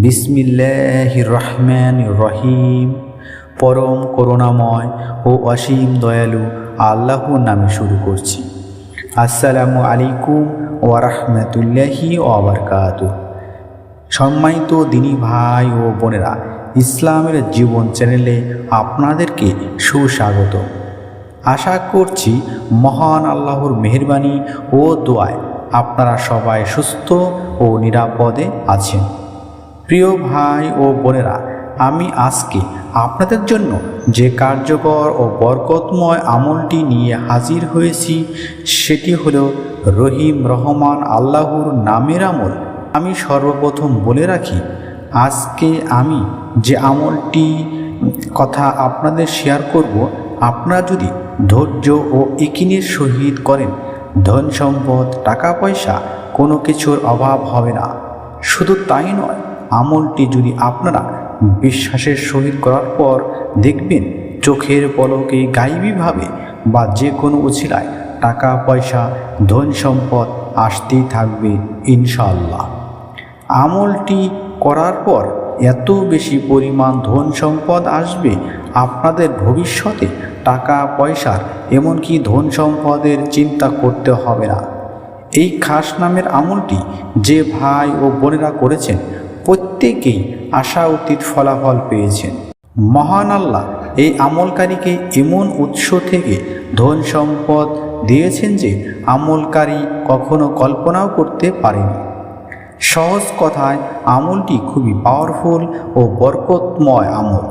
বিসমিল্লাহ রহমান রহিম পরম করুণাময় ও অসীম দয়ালু আল্লাহর নামে শুরু করছি। আসসালামু আলাইকুম ওয়া রাহমাতুল্লাহি ওয়া বারাকাতুহু সম্মানিত দিনী ভাই ও বোনেরা, ইসলামের জীবন চ্যানেলে আপনাদেরকে সুস্বাগত। আশা করছি মহান আল্লাহর মেহরবানি ও দোয়ায় আপনারা সবাই সুস্থ ও নিরাপদে আছেন। প্রিয় ভাই ও বোনেরা, আমি আজকে আপনাদের জন্য যে কার্যকর ও বরকতময় আমলটি নিয়ে হাজির হয়েছি, সেটি হল রহিম রহমান আল্লাহর নামের আমল। আমি সর্বপ্রথম বলে রাখি, আজকে আমি যে আমলটি কথা আপনাদের শেয়ার করব, আপনারা যদি ধৈর্য ও ইকিনের সহিত করেন, ধন সম্পদ, টাকা পয়সা, কোনো কিছুর অভাব হবে না। শুধু তাই নয় আমলটি যদি আপনারা বিশ্বাসের সহিত করার পর দেখবেন চোখের পলকে গাইবীভাবে বা যে কোনো উছিলায় টাকা, পয়সা, ধন সম্পদ আসতেই থাকবে ইনশাল্লাহ আমলটি করার পর এত বেশি পরিমাণ ধন সম্পদ আসবে আপনাদের ভবিষ্যতে টাকা, পয়সার এমনকি ধন সম্পদের চিন্তা করতে হবে না। এই খাস নামের আমলটি যে ভাই ও বোনেরা করেছেন প্রত্যেকেই আশা অতীত ফলাফল পেয়েছেন। মহান আল্লাহ এই আমলকারীকে এমন উৎস থেকে ধন সম্পদ দিয়েছেন যে আমলকারী কখনো কল্পনাও করতে পারেনি। সহজ কথায়, আমলটি খুবই পাওয়ারফুল ও বরকতময় আমল।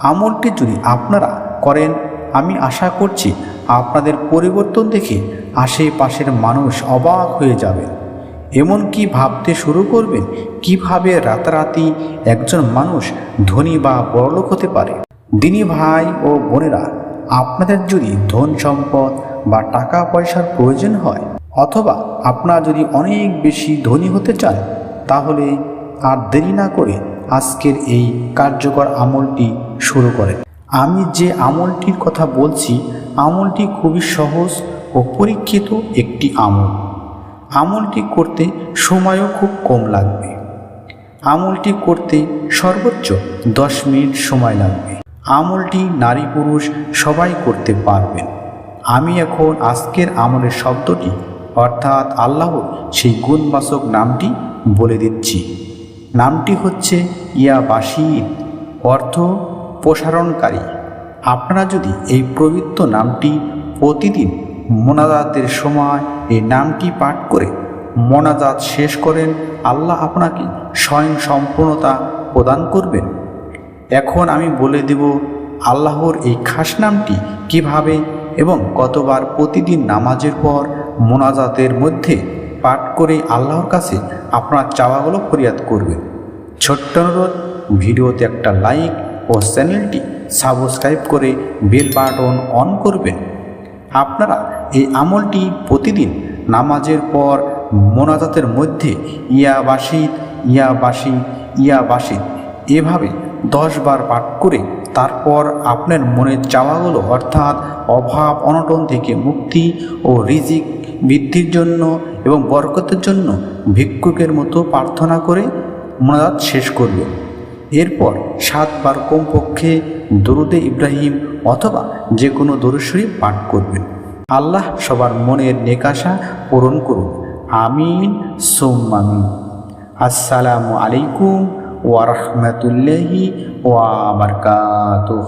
আমলটি যদি আপনারা করেন, আমি আশা করছি আপনাদের পরিবর্তন দেখে আশেপাশের মানুষ অবাক হয়ে যাবে এমনকি ভাবতে শুরু করবেন? কীভাবে রাতারাতি একজন মানুষ ধনী বা বড়লোক হতে পারে? দিনী ভাই ও বোনেরা, আপনাদের যদি ধন সম্পদ বা টাকা পয়সার প্রয়োজন হয়, অথবা আপনারা যদি অনেক বেশি ধনী হতে চান, তাহলে আর দেরি না করে আজকের এই কার্যকর আমলটি শুরু করেন। আমি যে আমলটির কথা বলছি, আমলটি খুবই সহজ ও পরীক্ষিত একটি আমল। আমলটি করতে সময়ও খুব কম লাগবে। আমলটি করতে সর্বোচ্চ দশ মিনিট সময় লাগবে। আমলটি নারী পুরুষ সবাই করতে পারবেন। আমি এখন আজকের আমলের শব্দটি, অর্থাৎ আল্লাহর সেই গুণবাচক নামটি বলে দিচ্ছি। নামটি হচ্ছে ইয়া বাসির অর্থ প্রসারণকারী। আপনারা যদি এই পবিত্র নামটি প্রতিদিন মোনাজাতের সময় এই নামটি পাঠ করে মোনাজাত শেষ করেন, আল্লাহ আপনাকে স্বয়ং সম্পূর্ণতা প্রদান করবেন। এখন আমি বলে দেব আল্লাহর এই খাস নামটি কীভাবে এবং কতবার প্রতিদিন নামাজের পর মোনাজাতের মধ্যে পাঠ করে আল্লাহর কাছে আপনার চাওয়াগুলো ফরিয়াদ করবেন। ছোট্ট অনুরোধ, ভিডিওতে একটা লাইক ও চ্যানেলটি সাবস্ক্রাইব করে বেল বাটন অন করবেন। আপনারা এই আমলটি প্রতিদিন নামাজের পর মোনাজাতের মধ্যে ইয়া বাসিদ ইয়া বাসিদ ইয়া বাসিদ এভাবে দশ বার পাঠ করে তারপর আপনার মনের চাওয়াগুলো অর্থাৎ অভাব, অনটন থেকে মুক্তি ও রিজিক বৃদ্ধির জন্য এবং বরকতের জন্য ভিক্ষুকের মতো প্রার্থনা করে মোনাজাত শেষ করবে এরপর সাতবার কমপক্ষে দরুদে ইব্রাহিম অথবা যে কোনো দরুশ্বরী পাঠ করবেন। আল্লাহ সবার মনের নেকাশা পূরণ করুন। আমিন সোম্মামিন আসসালামু আলাইকুম ওয়ারহমতুল্লাহি রাহমাতুল্লাহি ওয়া বারাকাতুহু।